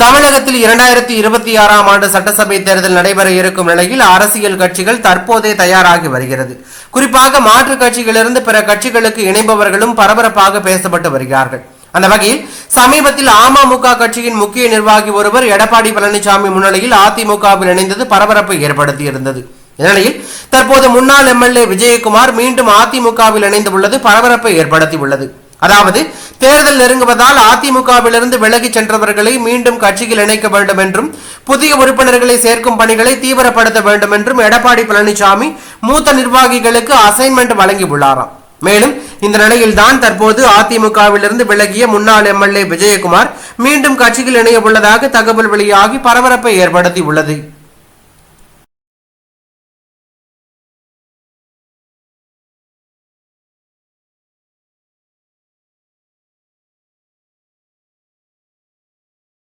தமிழகத்தில் இரண்டாயிரத்தி இருபத்தி ஆறாம் ஆண்டு சட்டசபை தேர்தல் நடைபெற இருக்கும் நிலையில் அரசியல் கட்சிகள் தற்போதே தயாராகி வருகிறது. குறிப்பாக மாற்றுக் கட்சிகளிலிருந்து பிற கட்சிகளுக்கு இணைபவர்களும் பரபரப்பாக பேசப்பட்டு வருகிறார்கள். அந்த வகையில் சமீபத்தில் அமமுக கட்சியின் முக்கிய நிர்வாகி ஒருவர் எடப்பாடி பழனிசாமி முன்னிலையில் அதிமுகவில் இணைந்தது பரபரப்பை ஏற்படுத்தியிருந்தது. இந்நிலையில் தற்போது முன்னாள் எம்எல்ஏ விஜயகுமார் மீண்டும் அதிமுகவில் இணைந்துள்ளது பரபரப்பை ஏற்படுத்தியுள்ளது. அதாவது தேர்தல் நெருங்குவதால் அதிமுகவிலிருந்து விலகிச் சென்றவர்களை மீண்டும் கட்சியில் இணைக்க வேண்டும் என்றும் புதிய உறுப்பினர்களை சேர்க்கும் பணிகளை தீவிரப்படுத்த வேண்டும் என்றும் எடப்பாடி பழனிசாமி மூத்த நிர்வாகிகளுக்கு அசைன்மெண்ட் வழங்கியுள்ளாராம். மேலும் இந்த நிலையில்தான் தற்போது அதிமுகவிலிருந்து விலகிய முன்னாள் எம்எல்ஏ விஜயகுமார் மீண்டும் கட்சியில் இணைய உள்ளதாக தகவல் வெளியாகி பரபரப்பை ஏற்படுத்தி உள்ளது